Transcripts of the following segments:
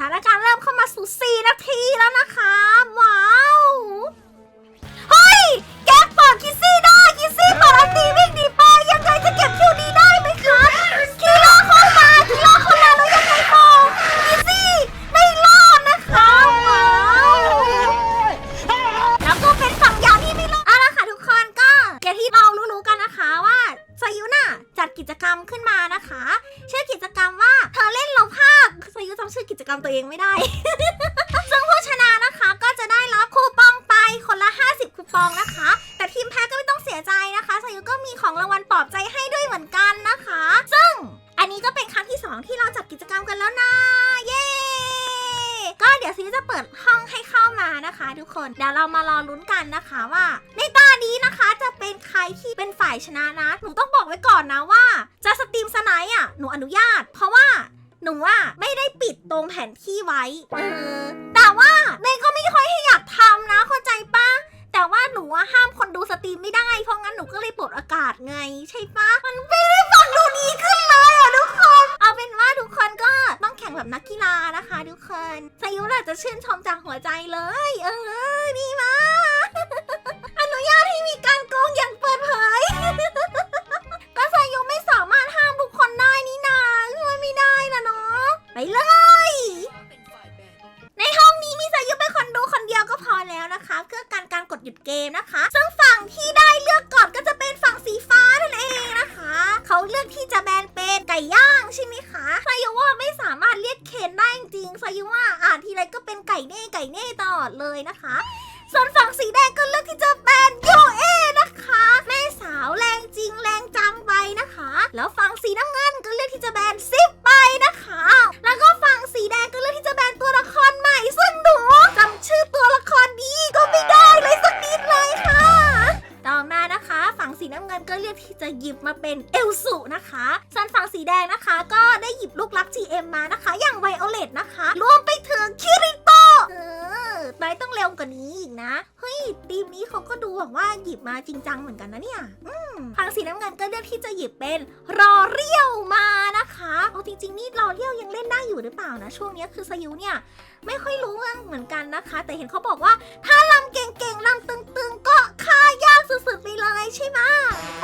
ถานการณ์เริ่มเข้ามาสู่4นาทีแล้วนะคะ ว้าว เฮ้ย แก๊กเปิดคิซี่ได้ คิซี่เปิดอันตีวิ่งหนีไป ยังไงจะเก็บคิวนี้ได้ไหมคะคีโร่เข้ามาคีโร่เข้ามาแล้วยังไงต่อคิซี่ไม่รอดนะคะ ว้าว แล้วก็เป็นฝั่งยาที่ไม่รอดเอาละค่ะทุกคนก็อย่างที่เรารู้ๆกันนะคะว่าซายุน่ะจัดกิจกรรมขึ้นมานะคะ ตัวเองไม่ได้ ซึ่งผู้ชนะนะคะก็จะได้รับคูปองไปคนละ 50 คูปองนะคะ แต่ทีมแพ้ก็ไม่ต้องเสียใจนะคะซายุก็มีของรางวัลปลอบใจให้ด้วยเหมือนกันนะคะ ซึ่งอันนี้ก็เป็นครั้งที่ 2 ที่เราจัดกิจกรรมกันแล้วนะเย้ก็เดี๋ยวซีจะเปิดห้องให้เข้ามานะคะ ทุกคนเดี๋ยวเรามารอลุ้นกันนะคะว่า ในตานี้นะคะจะเป็นใครที่เป็นฝ่ายชนะนะ หนูต้องบอกไว้ก่อนนะว่า จะสตรีมสไนด์อะหนูอนุญาต เพราะว่า หนูว่าไม่ได้ปิดตรงแผนที่ไว้เออแต่ว่าเนยก็ไม่ค่อยให้อยากทำนะเข้าใจปะแต่ว่าหนูว่าห้ามคนดูสตรีมไม่ได้ เพราะงั้นหนูก็เลยปลดอากาศไง ใช่ปะมันไม่ได้ฟังดูดีขึ้นเลยอะทุกคน เอาเป็นว่าทุกคนก็ต้องแข่งแบบนักกีฬานะคะ ทุกคนสายุน่ะจะชื่นชมจากหัวใจเลย เออดีมาก เลย ในห้องนี้มีสายุเป็นคนดูคนเดียวก็พอแล้วนะคะเพื่อการการกดหยุดเกมนะคะ ซึ่งฝั่งที่ได้เลือกก่อนก็จะเป็นฝั่งสีฟ้านั่นเองนะคะ เขาเลือกที่จะแบนเป็นไก่ย่างใช่ไหมคะสายุว่าไม่สามารถเรียกเคนได้จริงสายุว่าอ่านทีไรก็เป็นไก่เน่ไก่เน่ตลอดเลยนะคะ น้ำเงินก็เลือกที่จะหยิบมาเป็นเอลสุนะคะ ส่วนฝั่งสีแดงนะคะ ก็ได้หยิบลูกรัก GM มานะคะ อย่างไวโอเลตนะคะ รวมไปถึงคิริโตเออนายต้องเร็วกว่านี้อีกนะ เฮ้ยทีมนี้เขาก็ดูแบบว่าหยิบมาจริงจังเหมือนกันนะเนี่ยฝั่งสีน้ำเงินก็เลือกที่จะหยิบเป็นรอเรียวมานะคะเอาจริง ๆ นี่รอเรียวยังเล่นได้อยู่หรือเปล่านะ ช่วงนี้คือสยิวเนี่ยไม่ค่อยรู้เหมือนกันนะคะ แต่เห็นเขาบอกว่าถ้าลำเก่งๆลำตึงๆก็ สุดๆไปเลยใช่ไหม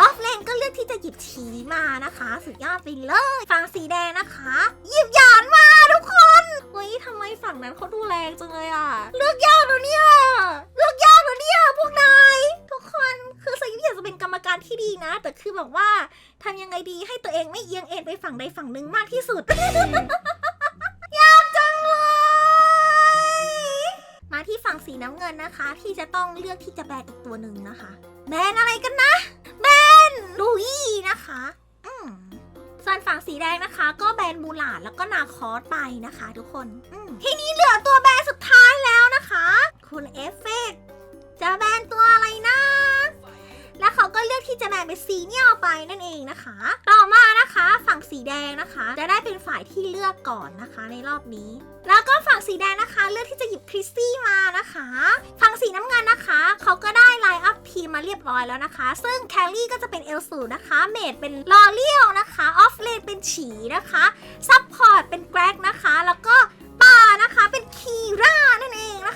ออฟเลนก็เลือกที่จะหยิบฉีมานะคะ สุดยอดไปเลยฝั่งสีแดงนะคะ หยิบหยานมาทุกคนเฮ้ยทำไมฝั่งนั้นเขาดูแรงจังเลยอะ เลือกยากแล้วเนี่ยเลือกยากแล้วเนี่ยพวกนายทุกคนคือสยิวอยากจะเป็นกรรมการที่ดีนะ แต่คือแบบว่าทำยังไงดีให้ตัวเองไม่เอียงเอ็นไปฝั่งใดฝั่งหนึ่งมากที่สุดยากจังเลยมาที่ฝั่งสีน้ำเงินนะคะ ที่จะต้องเลือกที่จะแบนอีกตัวหนึ่งนะคะ แบนอะไรกันนะ แบนลูอี้นะคะอืมส่วนฝั่งสีแดงนะคะ ก็แบนบูหลาดแล้วก็นาคอสไปนะคะ ทุกคนอืมทีนี้เหลือตัวแบนสุดท้ายแล้วนะคะ คุณเอฟเฟกต์จะแบนตัวอะไรนะ ที่จะแบนเป็นซีเนียไปนั่นเองนะคะ ต่อมานะคะฝั่งสีแดงนะคะ จะได้เป็นฝ่ายที่เลือกก่อนนะคะในรอบนี้ แล้วก็ฝั่งสีแดงนะคะ เลือกที่จะหยิบคริสตี้มานะคะ ฝั่งสีน้ำเงินนะคะเขาก็ได้ไลน์อัพทีมมาเรียบร้อยแล้วนะคะ ซึ่งแคลรี่ก็จะเป็นเอลสูนะคะเมดเป็นลอเลียวนะคะออฟเลนเป็นฉีนะคะซัพพอร์ตเป็นแกร็กนะคะ แล้วก็ป่านะคะเป็นคีร่านั่นเองนะคะ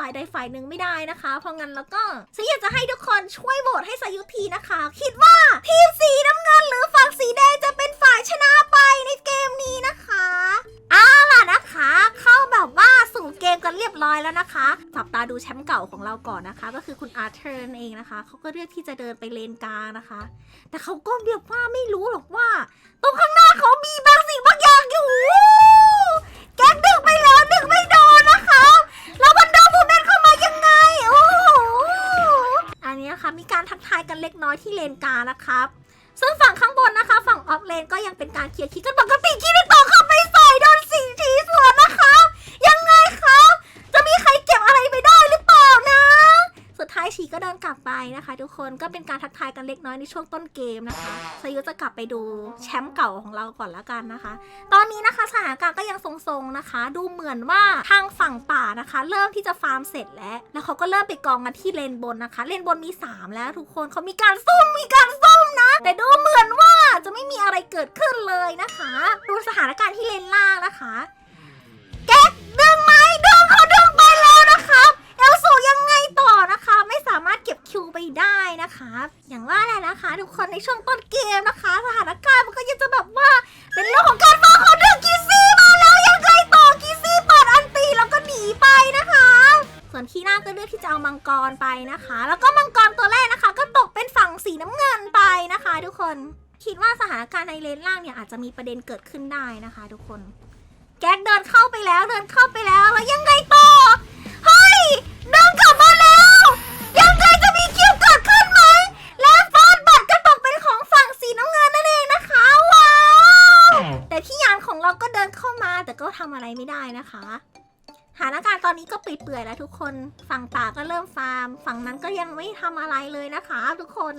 ฝ่ายใดฝ่ายหนึ่งไม่ได้นะคะ เพราะงั้นแล้วก็สยบจะให้ทุกคนช่วยโหวตให้สยุทีนะคะ คิดว่าทีมสีน้ำเงินหรือฝั่งสีแดงจะเป็นฝ่ายชนะไปในเกมนี้นะคะเอาล่ะนะคะ เข้าแบบว่าสู่เกมกันเรียบร้อยแล้วนะคะจับตาดูแชมป์เก่าของเราก่อนนะคะ ก็คือคุณอาร์เธอร์เองนะคะเขาก็เลือกที่จะเดินไปเลนกลางนะคะ แต่เขาก็เรียกว่าไม่รู้หรอกว่าตรงข้าง มีการทักทายกันเล็กน้อยที่เลนกลางนะครับ ซึ่งฝั่งข้างบนนะคะ ฝั่งออฟเลนก็ยังเป็นการเคลียร์คิดกันปกติคิดต่อเข้าไปใส่โดนสี่ทีสวนนะคะ ยังไงครับ จะมีใครเก็บอะไรไปได้หรือเปล่านะ สุด ท้ายชีก็เดินกลับไปนะคะ ทุกคนก็เป็นการทักทายกันเล็กน้อยในช่วงต้นเกมนะคะสยุจะกลับไปดูแชมป์เก่าของเราก่อนละกันนะคะ ตอนนี้นะคะสถานการณ์ก็ยังทรงๆนะคะ ดูเหมือนว่าทางฝั่งป่านะคะ เริ่มที่จะฟาร์มเสร็จแล้ว แล้วเขาก็เริ่มไปกองกันที่เลนบนนะคะ เลนบนมี 3 แล้วทุกคนเขามีการซุ่มมีการซุ่มนะ แต่ดูเหมือนว่าจะไม่มีอะไรเกิดขึ้นเลยนะคะ ดูสถานการณ์ที่เลนล่างนะคะ นะคะ ไม่สามารถเก็บคิวไปได้นะคะ อย่างว่าแหละนะคะ ทุกคนในช่วงต้นเกมนะคะ สถานการณ์มันก็ยังจะแบบว่า เป็นเรื่องของการฟ้าเขาดึงกีซี่มาแล้วยังไงต่อกีซี่เปิดอันตีแล้วก็หนีไปนะคะ ส่วนคีน่าก็เลือกที่จะเอามังกรไปนะคะ แล้วก็มังกรตัวแรกนะคะ ก็ตกเป็นฝั่งสีน้ำเงินไปนะคะ ทุกคนคิดว่าสถานการณ์ในเลนล่างเนี่ยอาจจะมีประเด็นเกิดขึ้นได้นะคะ ทุกคน แก๊กเดินเข้าไปแล้วเดินเข้าไปแล้วแล้วยังไงต่อ นี้ก็ปิดเปื่อยแล้วทุกคน ฝั่งป่าก็เริ่มฟาร์ม ฝั่งนั้นก็ยังไม่ทำอะไรเลยนะคะ ทุกคน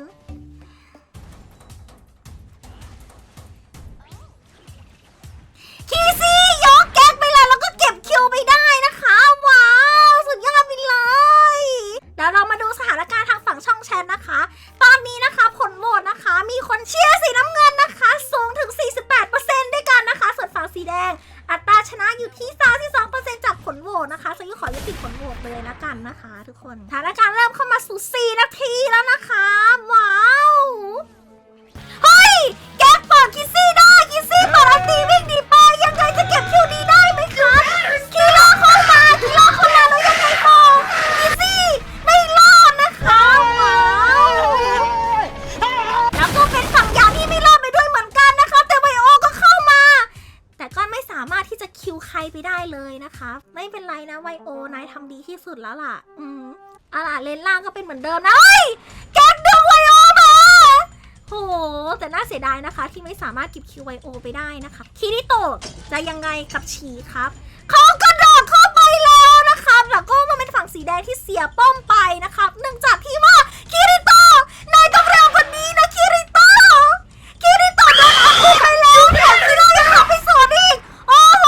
อนเดิมนะเฮ้ยแก๊กดึงไวโอมาโห แต่น่าเสียดายนะคะ ที่ไม่สามารถเก็บคิวไวโอไปได้นะคะ คิริโตะจะยังไงกับฉีครับเขากระโดดเข้าไปแล้วนะครับแล้วก็มาเป็นฝั่งสีแดงที่เสียป้อมไปนะครับเนื่องจากที่ว่าคิริโตะนายต้องเร็วกว่านี้นะคิริโตะคิริโตะโดนอัพไปแล้วแถมคิโร่ยังขับไปสวนอีกโอ้โห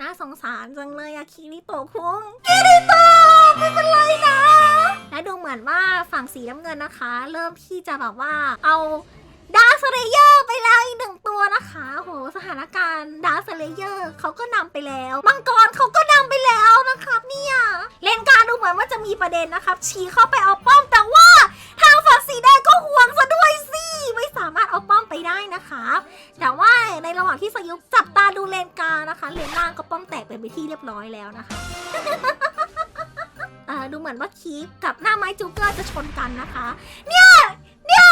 น่าสงสารจังเลยอะคิริโตะคุงคิริโตะไม่เป็นไรนะ และดูเหมือนว่าฝั่งสีน้ำเงินนะคะ เริ่มที่จะแบบว่าเอาดาร์คเลเยอร์ไปแล้วอีกหนึ่งตัวนะคะโหสถานการณ์ดาร์คเลเยอร์เขาก็นำไปแล้วมังกรเขาก็นำไปแล้วนะครับเนี่ยเลนการดูเหมือนว่าจะมีประเด็นนะครับฉีเข้าไปเอาป้อมแต่ว่าทางฝั่งสีแดงก็ห่วงซะด้วยสิไม่สามารถเอาป้อมไปได้นะคะแต่ว่าในระหว่างที่สยุกจับตาดูเลนกางนะคะ เลนล่างก็ป้อมแตกไปเป็นที่เรียบร้อยแล้วนะคะ เอ่อดูเหมือนว่าคีฟกับหน้าไม้จูเกอร์จะชนกันนะคะ เนี่ยเนี่ย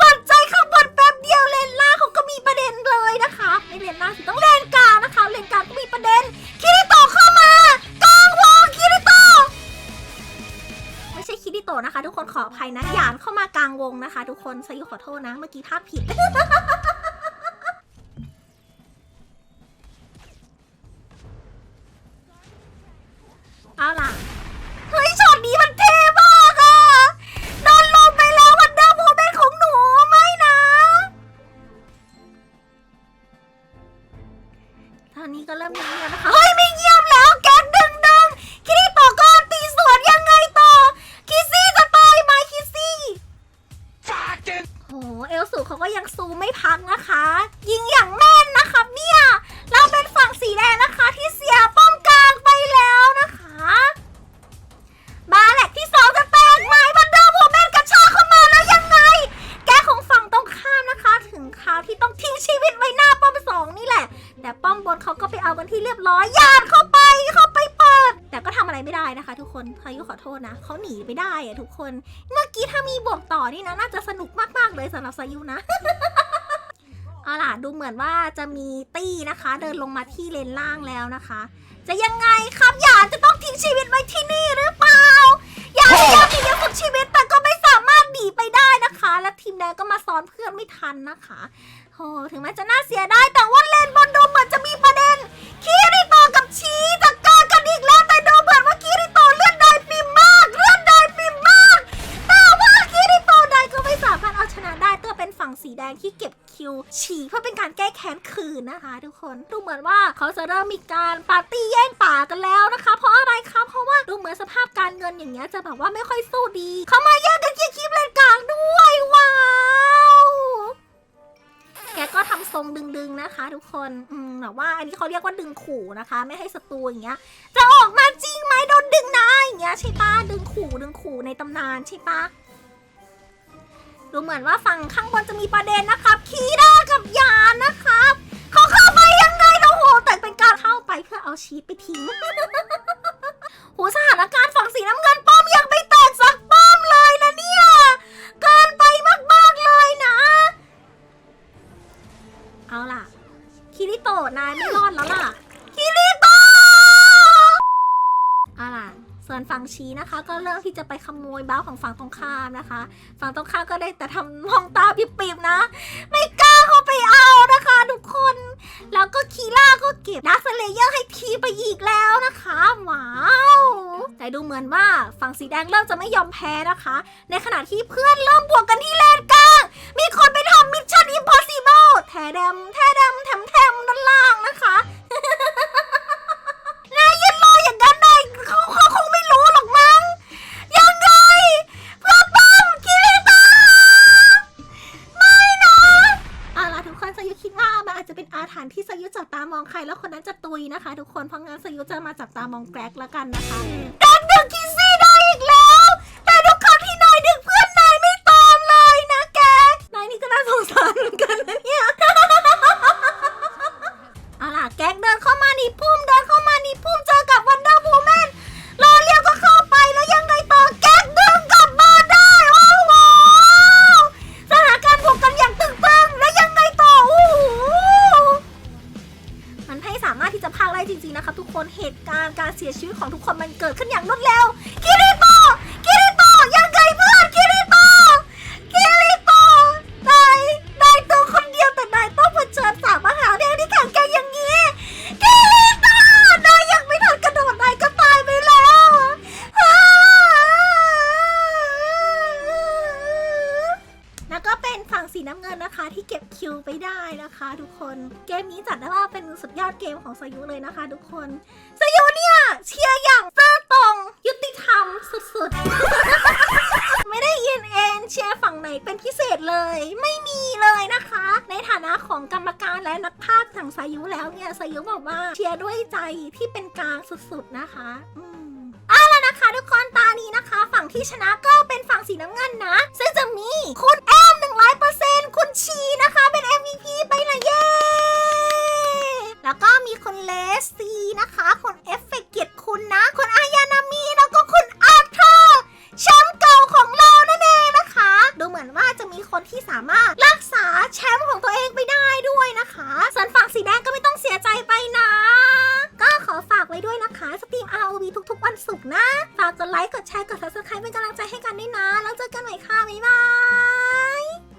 สนใจข้างบนแป๊บเดียวเลนล่าเขาก็มีประเด็นเลยนะคะไม่เลนล่าสิต้องเลนกลางนะคะ เลนกลางก็มีประเด็นคิริโตเข้ามากลางวงคิริโตไม่ใช่คิริโตนะคะ ทุกคนขออภัยนะหยานเข้ามากลางวงนะคะ ทุกคนสยุขอโทษนะ เมื่อกี้พลาดผิด เอากันที่เรียบร้อยยานเข้าไปเข้าไปเปิด แต่ก็ทำอะไรไม่ได้นะคะ ทุกคนพายุขอโทษนะเขาหนีไปได้อะทุกคน เมื่อกี้ถ้ามีบวกต่อนี่นะน่าจะสนุกมากๆเลยสำหรับสายุนะเอาล่ะดูเหมือนว่าจะมีตี้นะคะ เดินลงมาที่เลนล่างแล้วนะคะ จะยังไงครับหยานจะต้องทิ้งชีวิตไว้ที่นี่หรือเปล่าหยานจะ แล้ก็มาสอนเพื่อนไม่ทันนะคะโหถึงแม้จะน่าเสียได้แต่ว่าเลนบอลดูเหมือนจะมีประเด็น คีริโตกับชีจะก,การกันอีกแล้วแต่ดูเหมือนว่าคีริโตเลือดได้ปีมมากเลือดได้ปีมมากแต่ว่าคีริโตได้ก็ไม่สามารถเอาชนะได้ตัวเป็นฝั่งสีแดงที่เก็บคิวฉีเพื่อเป็นการแก้แค้นคืนนะคะ ทุกคนดูเหมือนว่าเขาจะเริ่มมีการปาร์ตี้แย่งป่ากันแล้วนะคะ เพราะอะไรคะเพราะว่าดูเหมือนสภาพการเงินอย่างเงี้ยจะแบบว่าไม่ค่อยสู้ดี เขามาแย่งกันเคียร์คีบเลนกลาง ทำทรงดึงๆนะคะ ทุกคนอืมแบบว่าอันนี้เขาเรียกว่าดึงขู่นะคะ ไม่ให้ศัตรูอย่างเงี้ย จะออกมาจริงไหมโดนดึงนะอย่างเงี้ยใช่ปะดึงขู่ดึงขู่ในตำนานใช่ปะดูเหมือนว่าฝั่งข้างบนจะมีประเด็นนะครับคีด้ากับยานนะครับ นะคะ ฝั่งตรงข้ามก็ได้แต่ทำมองตาปิบๆนะ ไม่กล้าเข้าไปเอานะคะทุกคน แล้วก็คีล่าก็เก็บดักสเลเยอร์ให้ทีไปอีกแล้วนะคะว้าวแต่ดูเหมือนว่าฝั่งสีแดงเริ่มจะไม่ยอมแพ้นะคะ ในขณะที่เพื่อนเริ่มบวกกันที่เลนกลางมีคนไปทำมิชชั่นอิมพอสิเบิลแทดมแทดมแถมแถมด้านล่างนะคะ นะคะ ทุกคน เพราะงั้นสยุจะมาจับตามองแกรกแล้วกันนะคะแกรกดึงคิสซี่ได้อีกแล้ว แต่ทุกครั้งที่นายดึงเพื่อนนายไม่ตามเลยนะแกรกนายนี่ก็น่าสงสารเหมือนกันนะเนี่ย เอาล่ะแก๊กเดินเข้า ของกรรมการและนักพากย์สั่งสายุแล้วเนี่ยสายุบอกว่าเชียร์ด้วยใจที่เป็นกลางสุดๆนะคะอืมเอาละนะคะทุกคนตานี้นะคะ ฝั่งที่ชนะก็เป็นฝั่งสีน้ำเงินนะ ซึ่งจะมีคุณแอมหนึ่งร้อยเปอร์เซ็นต์คุณชีนะคะเป็น MVP ไปเลยเย้แล้วก็มีคุณเลสซีนะคะคุณ